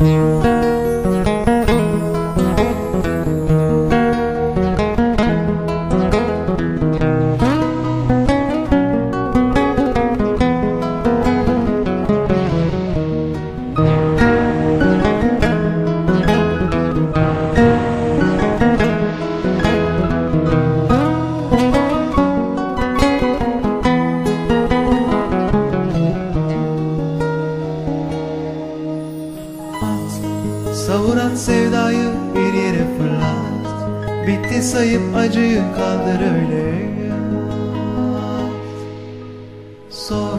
At, Bitti sayıp acıyı kaldır öyle. Sor,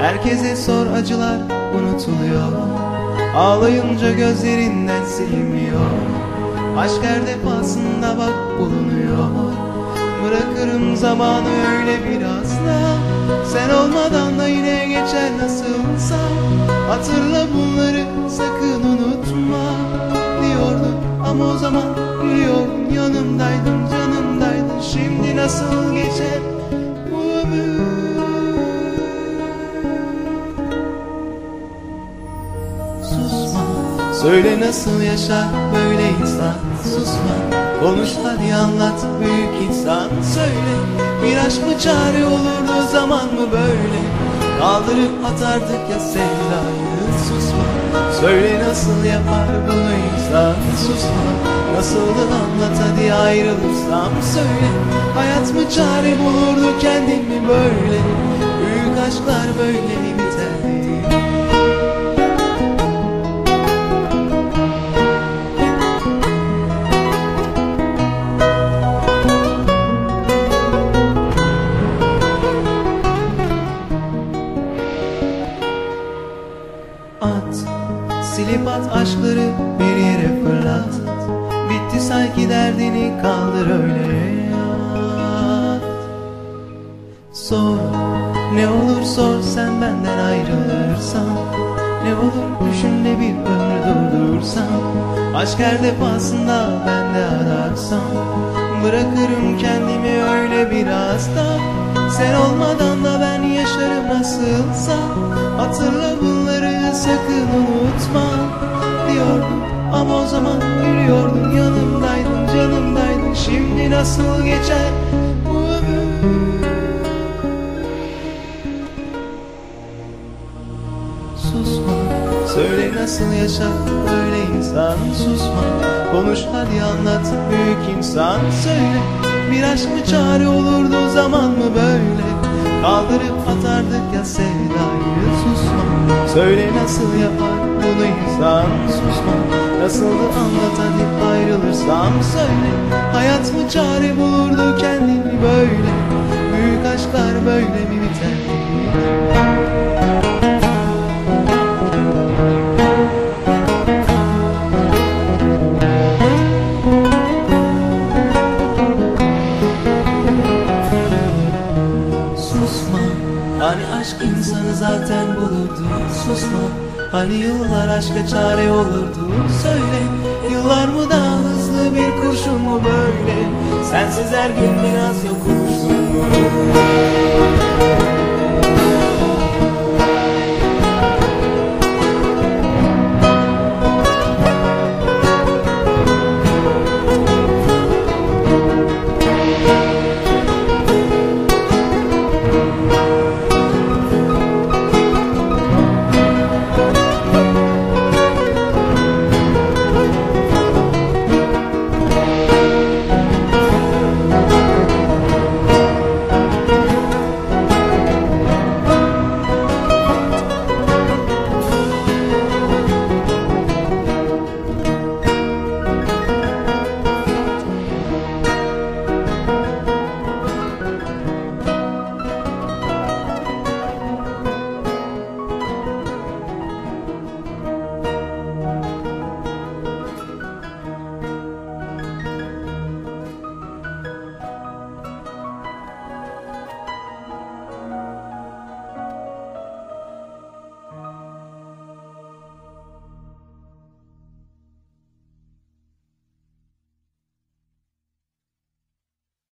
herkese sor acılar unutuluyor. Ağlayınca gözlerinden silinmiyor Aşk her defasında bak bulunuyor. Bırakırım zamanı öyle biraz da. Sen olmadan da yine geçer nasılsa. Hatırla bunları sakın unutma. Diyordun ama o zaman biliyordun Yanımdaydın canımdaydın Şimdi nasıl geçer bu ömür? Susma. Söyle nasıl yaşar böyle insan? Susma. Konuş hadi anlat büyük insan. Söyle. Bir aşk mı çare olurdu zaman mı böyle Kaldırıp atardık ya sevdayı Susma. Söyle nasıl yapar bunu insan Susma. Nasıldı anlat hadi ayrılırsam Söyle. Hayat mı çare bulurdu kendin mi böyle? Büyük aşklar böyle mi at. Silip at aşkları bir yere fırlat. Bitti sanki derdini kaldır öyle at. Sor ne olur sor sen benden ayrılırsan. Ne olur düşün de bir ömür durdursan. Aşk her defasında ben de ararsam Bırakırım kendimi öyle biraz da. Sen olmadan da ben yaşarım nasılsa Hatırla bunları sakın unutma Diyordun ama o zaman gülüyordun Yanımdaydın canımdaydın Şimdi nasıl geçer bu ömür? Susma. Söyle nasıl yaşar böyle insan? Susma. Konuş hadi anlat büyük insan. Söyle bir aşk mı çare olurdu zaman mı böyle? Kaldırıp atardık ya sevdayı. Susma Söyle nasıl yapar bunu insan? Susma Nasıldı anlat hadi ayrılırsam Söyle. Hayat mı çare bulurdu kendini böyle? Büyük aşklar böyle mi biterdi aşk insanı zaten bulurdu. Susma Hani yıllar aşka çare olurdu? Söyle Yıllar mı daha hızlı bir kurşun mu böyle? Sensiz her gün biraz yokuşsun mu